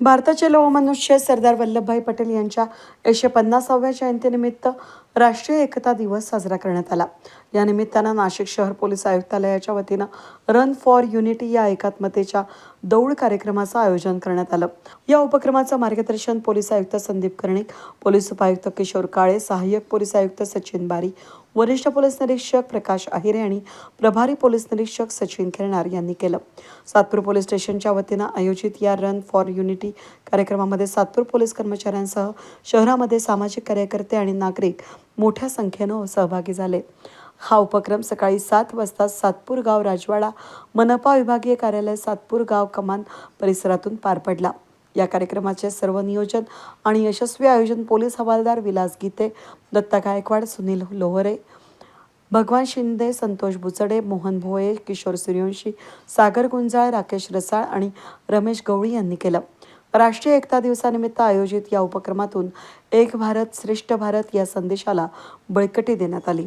भारताचे लोहमनुष्य सरदार वल्लभभाई पटेल यांच्या एकशे पन्नासाव्या जयंतीनिमित्त राष्ट्रीय एकता दिवस साजरा करण्यात आला. या निमित्तानं नाशिक शहर पोलीस आयुक्तालयाच्या वतीनं रन फॉर युनिटी या एकात्मतेच्या दौड कार्यक्रमाचं आयोजन करण्यात आलं. या उपक्रमाचं मार्गदर्शन पोलीस आयुक्त संदीप कर्णिक पोलीस उपायुक्त किशोर काळे सहाय्यक पोलीस आयुक्त सचिन बारी वरिष्ठ पोलीस निरीक्षक प्रकाश अहिरे आणि प्रभारी पोलीस निरीक्षक सचिन खेरणार यांनी केलं. सातपूर पोलीस स्टेशनच्या वतीनं आयोजित या रन फॉर युनिटी कार्यक्रमामध्ये सातपूर पोलीस कर्मचाऱ्यांसह शहरामध्ये सामाजिक कार्यकर्ते आणि नागरिक मोठ्या संख्येनं सहभागी झाले. हा उपक्रम सकाळी सात वाजता सातपूर गाव राजवाडा मनपा विभागीय कार्यालय सातपूर गाव कमान परिसरातून पार पडला. या कार्यक्रमाचे सर्व नियोजन आणि यशस्वी आयोजन पोलीस हवालदार विलास गीते दत्ता गायकवाड सुनील लोहरे भगवान शिंदे संतोष बुचडे मोहन भोये किशोर सूर्यवंशी सागर गुंजाळ राकेश रसाळ आणि रमेश गवळी यांनी केलं. राष्ट्रीय एकता दिवसानिमित्त आयोजित या उपक्रमातून एक भारत श्रेष्ठ भारत या संदेशाला बळकटी देण्यात आली.